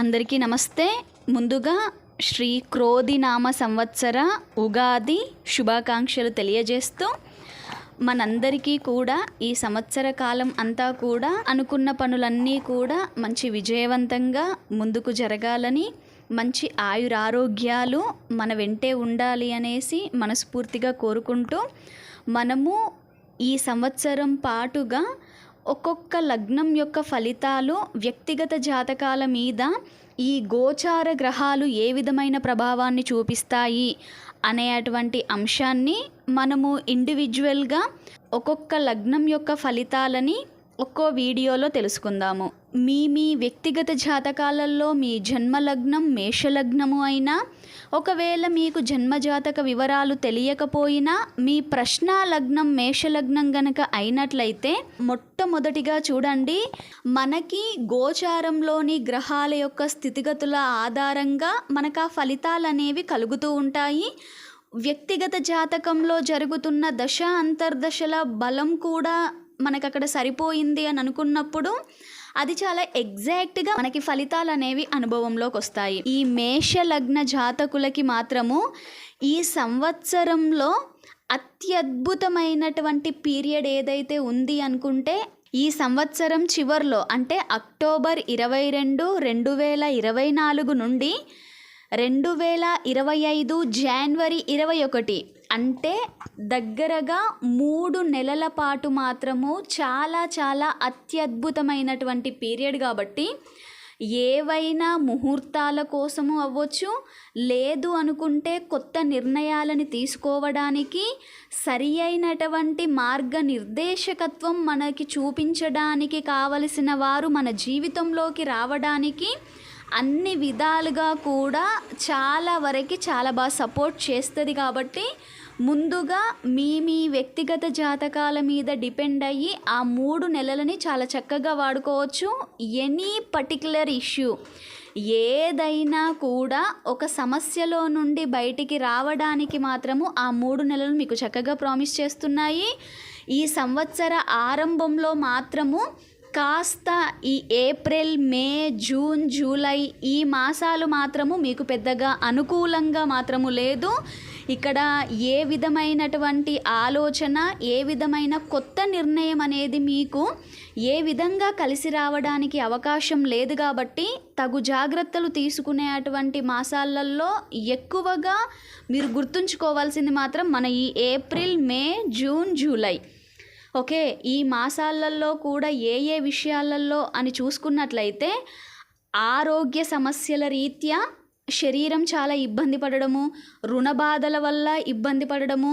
అందరికీ నమస్తే. ముందుగా శ్రీ క్రోధినామ సంవత్సర ఉగాది శుభాకాంక్షలు తెలియజేస్తూ మనందరికీ కూడా ఈ సంవత్సర కాలం అంతా కూడా అనుకున్న పనులన్నీ కూడా మంచి విజయవంతంగా ముందుకు జరగాలని మంచి ఆయురారోగ్యాలు మన వెంటే ఉండాలి అనేసి మనస్ఫూర్తిగా కోరుకుంటూ మనము ఈ సంవత్సరం పాటుగా ఒక్కొక్క లగ్నం యొక్క ఫలితాలు వ్యక్తిగత జాతకాల మీద ఈ గోచార గ్రహాలు ఏ విధమైన ప్రభావాన్ని చూపిస్తాయి అనేటువంటి అంశాన్ని మనము ఇండివిజువల్గా ఒక్కొక్క లగ్నం యొక్క ఫలితాలని ఒక్కో వీడియోలో తెలుసుకుందాము. మీ మీ వ్యక్తిగత జాతకాలలో మీ జన్మ లగ్నం మేషలగ్నము అయినా ఒకవేళ మీకు జన్మజాతక వివరాలు తెలియకపోయినా మీ ప్రశ్న లగ్నం మేషలగ్నం గనక అయినట్లయితే మొట్టమొదటిగా చూడండి మనకి గోచారంలోని గ్రహాల యొక్క స్థితిగతుల ఆధారంగా మనకు ఆ ఫలితాలు అనేవి కలుగుతూ ఉంటాయి. వ్యక్తిగత జాతకంలో జరుగుతున్న దశ అంతర్దశల బలం కూడా మనకు అక్కడ సరిపోయింది అని అనుకున్నప్పుడు అది చాలా ఎగ్జాక్ట్గా మనకి ఫలితాలు అనేవి అనుభవంలోకి వస్తాయి. ఈ మేష లగ్న జాతకులకి మాత్రము ఈ సంవత్సరంలో అత్యద్భుతమైనటువంటి పీరియడ్ ఏదైతే ఉంది అనుకుంటే ఈ సంవత్సరం చివర్లో అంటే అక్టోబర్ ఇరవై రెండు రెండు వేల ఇరవై నాలుగు నుండి రెండు వేల ఇరవై ఐదు జనవరి ఇరవై ఒకటి. అంటే దగ్గరగా మూడు నెలల పాటు మాత్రము చాలా చాలా అత్యద్భుతమైనటువంటి పీరియడ్ కాబట్టి ఏవైనా ముహూర్తాల కోసము అవ్వచ్చు లేదు అనుకుంటే కొత్త నిర్ణయాలని తీసుకోవడానికి సరి అయినటువంటి మార్గ నిర్దేశకత్వం మనకి చూపించడానికి కావలసిన వారు మన జీవితంలోకి రావడానికి అన్ని విధాలుగా కూడా చాలా వరకు చాలా బాగా సపోర్ట్ చేస్తుంది కాబట్టి ముందుగా మీ మీ వ్యక్తిగత జాతకాల మీద డిపెండ్ అయ్యి ఆ మూడు నెలలని చాలా చక్కగా వాడుకోవచ్చు. ఎనీ పర్టికులర్ ఇష్యూ ఏదైనా కూడా ఒక సమస్యలో నుండి బయటికి రావడానికి మాత్రము ఆ మూడు నెలలు మీకు చక్కగా ప్రామిస్ చేస్తున్నాయి. ఈ సంవత్సర ఆరంభంలో మాత్రము కాస్త ఈ ఏప్రిల్ మే జూన్ జూలై ఈ మాసాలు మాత్రము మీకు పెద్దగా అనుకూలంగా మాత్రము లేదు. ఇక్కడ ఏ విధమైనటువంటి ఆలోచన ఏ విధమైన కొత్త నిర్ణయం అనేది మీకు ఏ విధంగా కలిసి రావడానికి అవకాశం లేదు కాబట్టి తగు జాగ్రత్తలు తీసుకునేటువంటి మాసాలలో ఎక్కువగా మీరు గుర్తుంచుకోవాల్సింది మాత్రం మన ఈ April May June July. Okay ఈ మాసాలలో కూడా ఏ ఏ విషయాలలో అని చూసుకున్నట్లయితే ఆరోగ్య సమస్యల రీత్యా శరీరం చాలా ఇబ్బంది పడడము రుణ బాధల వల్ల ఇబ్బంది పడడము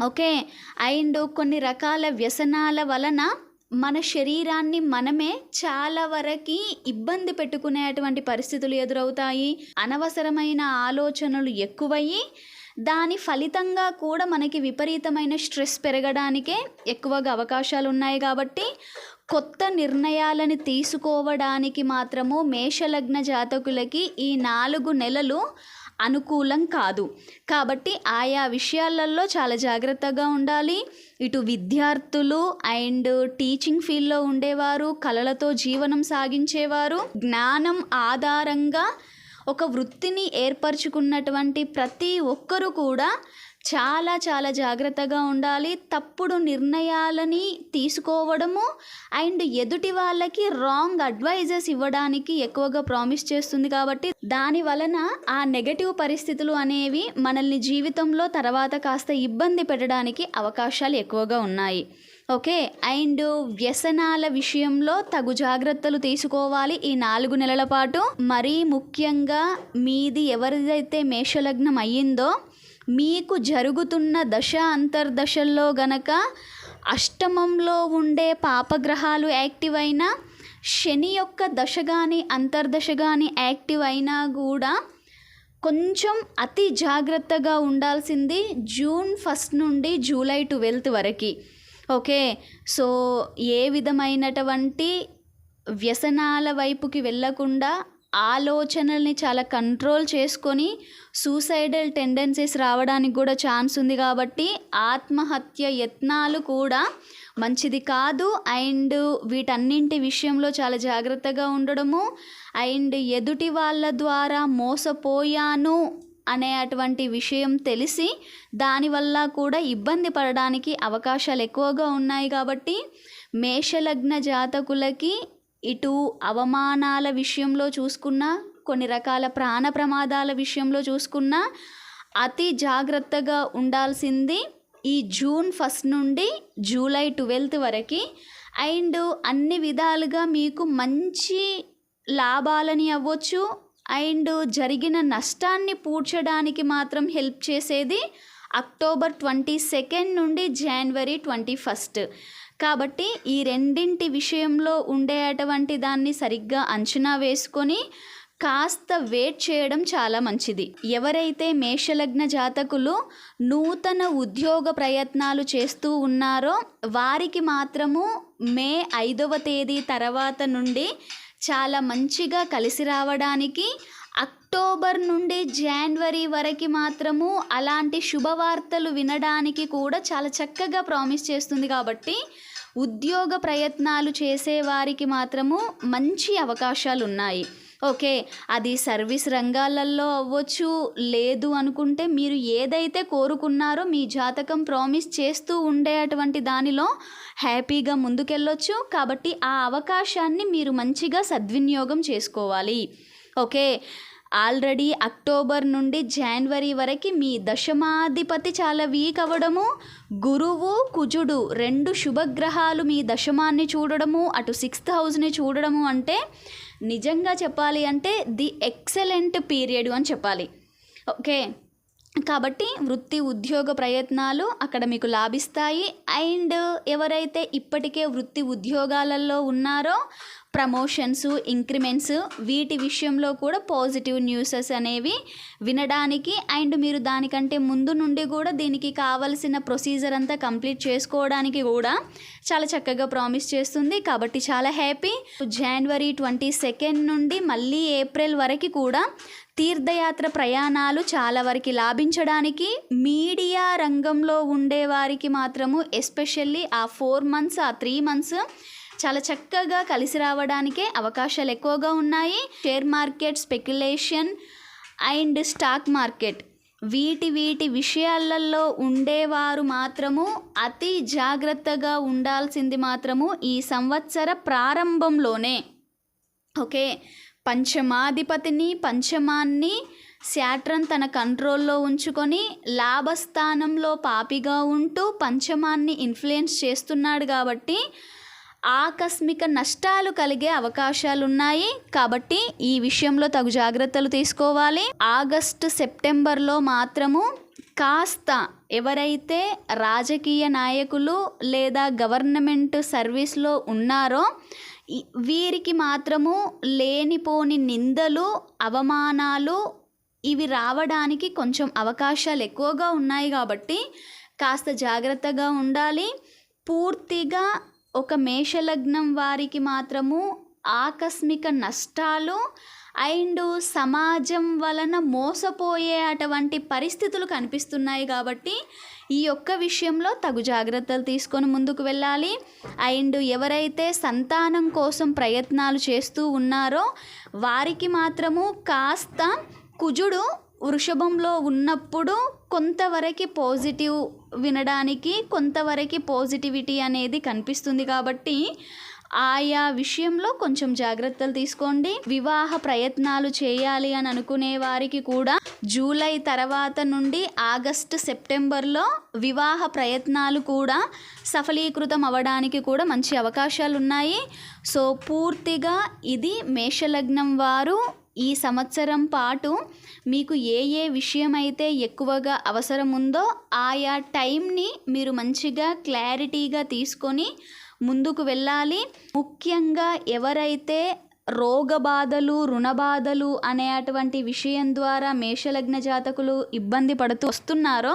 ఓకే అండ్ కొన్ని రకాల వ్యసనాల వలన మన శరీరాన్ని మనమే చాలా వరకు ఇబ్బంది పెట్టుకునేటువంటి పరిస్థితులు ఎదురవుతాయి. అనవసరమైన ఆలోచనలు ఎక్కువయ్యి దాని ఫలితంగా కూడా మనకి విపరీతమైన స్ట్రెస్ పెరగడానికే ఎక్కువగా అవకాశాలు ఉన్నాయి కాబట్టి కొత్త నిర్ణయాలను తీసుకోవడానికి మాత్రము మేషలగ్న జాతకులకి ఈ నాలుగు నెలలు అనుకూలం కాదు. కాబట్టి ఆయా విషయాలలో చాలా జాగ్రత్తగా ఉండాలి. ఇటు విద్యార్థులు అండ్ టీచింగ్ ఫీల్డ్లో ఉండేవారు కళలతో జీవనం సాగించేవారు జ్ఞానం ఆధారంగా ఒక వృత్తిని ఏర్పరచుకున్నటువంటి ప్రతి ఒక్కరూ కూడా చాలా చాలా జాగ్రత్తగా ఉండాలి. తప్పుడు నిర్ణయాలని తీసుకోవడము అండ్ ఎదుటి వాళ్ళకి రాంగ్ అడ్వైజెస్ ఇవ్వడానికి ఎక్కువగా ప్రామిస్ చేస్తుంది కాబట్టి దాని వలన ఆ నెగటివ్ పరిస్థితులు అనేవి మనల్ని జీవితంలో తర్వాత కాస్త ఇబ్బంది పెట్టడానికి అవకాశాలు ఎక్కువగా ఉన్నాయి. ఓకే అండ్ వ్యసనాల విషయంలో తగు జాగ్రత్తలు తీసుకోవాలి ఈ నాలుగు నెలల పాటు. మరీ ముఖ్యంగా మీది ఎవరిదైతే మేషలగ్నం అయ్యిందో మీకు జరుగుతున్న దశ అంతర్దశల్లో గనక అష్టమంలో ఉండే పాపగ్రహాలు యాక్టివ్ అయినా శని యొక్క దశ కానీ అంతర్దశ కానీ యాక్టివ్ అయినా కూడా కొంచెం అతి జాగ్రత్తగా ఉండాల్సింది జూన్ ఫస్ట్ నుండి జూలై ట్వెల్త్ వరకు. ఓకే. సో ఏ విధమైనటువంటి వ్యసనాల వైపుకి వెళ్ళకుండా ఆలోచనల్ని చాలా కంట్రోల్ చేసుకొని సూసైడల్ టెండెన్సీస్ రావడానికి కూడా ఛాన్స్ ఉంది కాబట్టి ఆత్మహత్య యత్నాలు కూడా మంచిది కాదు. అండ్ వీటన్నింటి విషయంలో చాలా జాగ్రత్తగా ఉండడము. అండ్ ఎదుటి వాళ్ళ ద్వారా మోసపోయాను అనే అటువంటి విషయం తెలిసి దానివల్ల కూడా ఇబ్బంది పడడానికి అవకాశాలు ఎక్కువగా ఉన్నాయి కాబట్టి మేషలగ్న జాతకులకి ఇటు అవమానాల విషయంలో చూసుకున్న కొన్ని రకాల ప్రాణ ప్రమాదాల విషయంలో చూసుకున్న అతి జాగ్రత్తగా ఉండాల్సింది ఈ జూన్ ఫస్ట్ నుండి జూలై ట్వెల్త్ వరకు. అండ్ అన్ని విధాలుగా మీకు మంచి లాభాలని అవ్వచ్చు అండ్ జరిగిన నష్టాన్ని పూడ్చడానికి మాత్రం హెల్ప్ చేసేది అక్టోబర్ ట్వంటీ సెకండ్ నుండి జనవరి ట్వంటీ ఫస్ట్. కాబట్టి ఈ రెండింటి విషయంలో ఉండేటువంటి దాన్ని సరిగ్గా అంచనా వేసుకొని కాస్త వెయిట్ చేయడం చాలా మంచిది. ఎవరైతే మేషలగ్న జాతకులు నూతన ఉద్యోగ ప్రయత్నాలు చేస్తూ ఉన్నారో వారికి మాత్రము మే ఐదవ తేదీ తర్వాత నుండి చాలా మంచిగా కలిసి రావడానికి అక్టోబర్ నుండి జనవరి వరకు మాత్రము అలాంటి శుభవార్తలు వినడానికి కూడా చాలా చక్కగా ప్రామిస్ చేస్తుంది కాబట్టి ఉద్యోగ ప్రయత్నాలు చేసేవారికి మాత్రము మంచి అవకాశాలు ఉన్నాయి ఓకే అది సర్వీస్ రంగాలలో అవ్వచ్చు లేదు అనుకుంటే మీరు ఏదైతే కోరుకున్నారో మీ జాతకం ప్రామిస్ చేస్తూ ఉండేటువంటి దానిలో హ్యాపీగా ముందుకెళ్ళొచ్చు. కాబట్టి ఆ అవకాశాన్ని మీరు మంచిగా సద్వినియోగం చేసుకోవాలి. ఓకే ఆల్రెడీ అక్టోబర్ నుండి జనవరి వరకు మీ దశమాధిపతి చాలా వీక్ అవ్వడము గురువు కుజుడు రెండు శుభగ్రహాలు మీ దశమాన్ని చూడడము అటు సిక్స్త్ హౌస్ని చూడడము అంటే నిజంగా చెప్పాలి అంటే ది ఎక్సలెంట్ పీరియడ్ అని చెప్పాలి. ఓకే? కాబట్టి వృత్తి ఉద్యోగ ప్రయత్నాలు అక్కడ మీకు లాభిస్తాయి. అండ్ ఎవరైతే ఇప్పటికే వృత్తి ఉద్యోగాలలో ఉన్నారో ప్రమోషన్స్ ఇంక్రిమెంట్స్ వీటి విషయంలో కూడా పాజిటివ్ న్యూసెస్ అనేవి వినడానికి అండ్ మీరు దానికంటే ముందు నుండి కూడా దీనికి కావలసిన ప్రొసీజర్ అంతా కంప్లీట్ చేసుకోవడానికి కూడా చాలా చక్కగా ప్రామిస్ చేస్తుంది. కాబట్టి చాలా హ్యాపీ. జనవరి ట్వంటీ సెకండ్ నుండి మళ్ళీ ఏప్రిల్ వరకు కూడా తీర్థయాత్ర ప్రయాణాలు చాలా వరకు లాభించడానికి మీడియా రంగంలో ఉండే వారికి మాత్రము ఎస్పెషల్లీ ఆ ఫోర్ మంత్స్ ఆ త్రీ మంత్స్ చాలా చక్కగా కలిసి రావడానికే అవకాశాలు ఎక్కువగా ఉన్నాయి. Share market speculation and stock market వీటి వీటి విషయాలలో ఉండేవారు మాత్రము అతి జాగ్రత్తగా ఉండాల్సింది మాత్రము ఈ సంవత్సర ప్రారంభంలోనే. ఓకే? పంచమాధిపతిని పంచమాన్ని శాట్రన్ తన కంట్రోల్లో ఉంచుకొని లాభస్థానంలో పాపిగా ఉంటూ పంచమాన్ని ఇన్ఫ్లుయెన్స్ చేస్తున్నాడు కాబట్టి ఆకస్మిక నష్టాలు కలిగే అవకాశాలు ఉన్నాయి కాబట్టి ఈ విషయంలో తగు జాగ్రత్తలు తీసుకోవాలి. ఆగస్టు సెప్టెంబర్లో మాత్రము కాస్త ఎవరైతే రాజకీయ నాయకులు లేదా గవర్నమెంట్ సర్వీస్లో ఉన్నారో వీరికి మాత్రము లేనిపోని నిందలు అవమానాలు ఇవి రావడానికి కొంచెం అవకాశాలు ఎక్కువగా ఉన్నాయి కాబట్టి కాస్త జాగ్రత్తగా ఉండాలి. పూర్తిగా ఒక మేషలగ్నం వారికి మాత్రము ఆకస్మిక నష్టాలు అండ్ సమాజం వలన మోసపోయే అటువంటి పరిస్థితులు కనిపిస్తున్నాయి కాబట్టి ఈ యొక్క విషయంలో తగు జాగ్రత్తలు తీసుకొని ముందుకు వెళ్ళాలి. అండ్ ఎవరైతే సంతానం కోసం ప్రయత్నాలు చేస్తూ ఉన్నారో వారికి మాత్రము కాస్త కుజుడు వృషభంలో ఉన్నప్పుడు కొంతవరకు పాజిటివ్ వినడానికి కొంతవరకు పాజిటివిటీ అనేది కనిపిస్తుంది కాబట్టి ఆయా విషయంలో కొంచెం జాగ్రత్తలు తీసుకోండి. వివాహ ప్రయత్నాలు చేయాలి అని అనుకునే వారికి కూడా జూలై తర్వాత నుండి ఆగస్టు సెప్టెంబర్లో వివాహ ప్రయత్నాలు కూడా సఫలీకృతం అవ్వడానికి కూడా మంచి అవకాశాలు ఉన్నాయి సో పూర్తిగా ఇది మేషలగ్నం వారు ఈ సంవత్సరం పాటు మీకు ఏ ఏ విషయం అయితే ఎక్కువగా అవసరం ఉందో ఆయా టైంని మీరు మంచిగా క్లారిటీగా తీసుకొని ముందుకు వెళ్ళాలి. ముఖ్యంగా ఎవరైతే రోగ బాధలు రుణ బాధలు అనే అటువంటి విషయం ద్వారా మేషలగ్న జాతకులు ఇబ్బంది పడుతూ వస్తున్నారో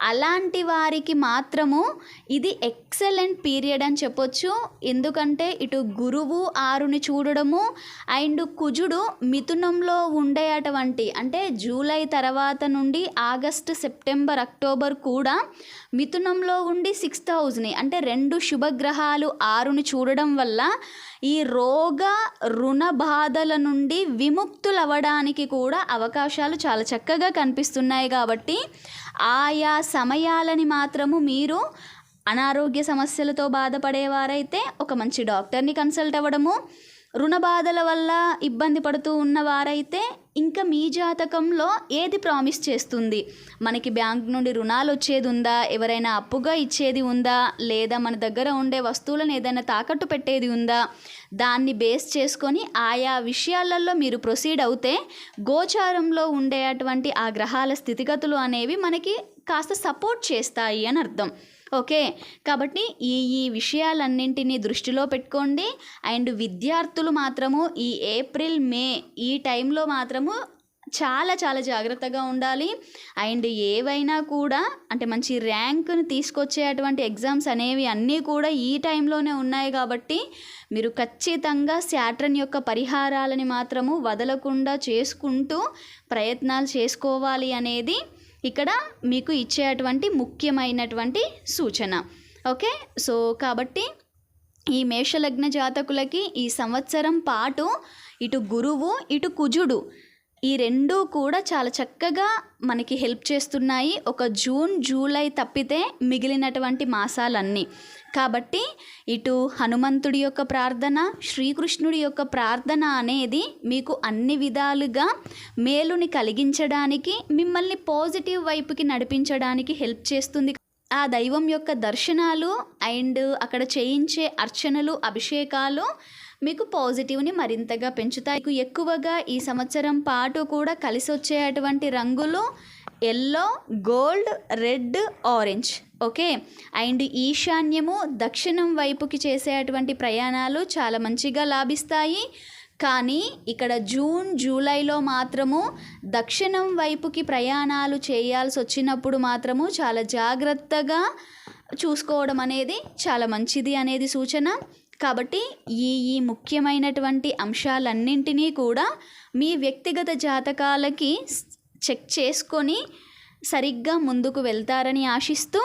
అలాంటి వారికి మాత్రము ఇది ఎక్సలెంట్ పీరియడ్ అని చెప్పొచ్చు. ఎందుకంటే ఇటు గురువు ఆరుని చూడడము అండ్ కుజుడు మిథునంలో ఉండేటువంటి అంటే జూలై తర్వాత నుండి ఆగస్ట్ సెప్టెంబర్ అక్టోబర్ కూడా మిథునంలో ఉండి సిక్స్త్ హౌస్ని అంటే రెండు శుభగ్రహాలు ఆరుని చూడడం వల్ల ఈ రోగ రుణ బాధల నుండి విముక్తులవ్వడానికి కూడా అవకాశాలు చాలా చక్కగా కనిపిస్తున్నాయి కాబట్టి ఆయా సమయాలని మాత్రము మీరు అనారోగ్య సమస్యలతో బాధపడేవారైతే ఒక మంచి డాక్టర్ని కన్సల్ట్ అవ్వడము రుణ బాధల వల్ల ఇబ్బంది పడుతూ ఉన్నవారైతే ఇంకా మీ జాతకంలో ఏది ప్రామిస్ చేస్తుంది? మనకి బ్యాంక్ నుండి రుణాలు వచ్చేది ఉందా ఎవరైనా అప్పుగా ఇచ్చేది ఉందా? లేదా మన దగ్గర ఉండే వస్తువులను ఏదైనా తాకట్టు పెట్టేది ఉందా? దాన్ని బేస్ చేసుకొని ఆయా విషయాలలో మీరు ప్రొసీడ్ అవుతే గోచారంలో ఉండే అటువంటి ఆ గ్రహాల స్థితిగతులు అనేవి మనకి కాస్త సపోర్ట్ చేస్తాయి అని అర్థం. ఓకే? కాబట్టి ఈ ఈ విషయాలన్నింటినీ దృష్టిలో పెట్టుకోండి. అండ్ విద్యార్థులు మాత్రము ఈ ఏప్రిల్ మే ఈ టైంలో మాత్రము చాలా చాలా జాగ్రత్తగా ఉండాలి. అండ్ ఏవైనా కూడా అంటే మంచి ర్యాంక్ని తీసుకొచ్చేటువంటి ఎగ్జామ్స్ అనేవి అన్నీ కూడా ఈ టైంలోనే ఉన్నాయి కాబట్టి మీరు ఖచ్చితంగా శాట్రన్ యొక్క పరిహారాలని మాత్రము వదలకుండా చేసుకుంటూ ప్రయత్నాలు చేసుకోవాలి అనేది ఇక్కడ మీకు ఇచ్చేటువంటి ముఖ్యమైనటువంటి సూచన. ఓకే? సో కాబట్టి ఈ మేషలగ్న జాతకులకి ఈ సంవత్సరం పాటు ఇటు గురువు ఇటు కుజుడు ఈ రెండూ కూడా చాలా చక్కగా మనకి హెల్ప్ చేస్తున్నాయి. ఒక జూన్ జూలై తప్పితే మిగిలినటువంటి మాసాలన్నీ. కాబట్టి ఇటు హనుమంతుడి యొక్క ప్రార్థన శ్రీకృష్ణుడి యొక్క ప్రార్థన అనేది మీకు అన్ని విధాలుగా మేలుని కలిగించడానికి మిమ్మల్ని పాజిటివ్ వైపుకి నడిపించడానికి హెల్ప్ చేస్తుంది. ఆ దైవం యొక్క దర్శనాలు అండ్ అక్కడ చేయించే అర్చనలు అభిషేకాలు మీకు పాజిటివ్ని మరింతగా పెంచుతాయి మీకు ఎక్కువగా ఈ సంవత్సరం పాటు కూడా కలిసి వచ్చేటువంటి రంగులు yellow gold red orange. Okay? And ఈశాన్యము దక్షిణం వైపుకి చేసేటువంటి ప్రయాణాలు చాలా మంచిగా లాభిస్తాయి. కానీ ఇక్కడ జూన్ జూలైలో మాత్రము దక్షిణం వైపుకి ప్రయాణాలు చేయాల్సి వచ్చినప్పుడు మాత్రము చాలా జాగ్రత్తగా చూసుకోవడం అనేది చాలా మంచిది అనేది సూచన. కాబట్టి ఈ ఈ ముఖ్యమైనటువంటి అంశాలన్నింటినీ కూడా మీ వ్యక్తిగత జాతకాలకి చెక్ చేసుకొని సరిగ్గా ముందుకు వెళ్తారని ఆశిస్తూ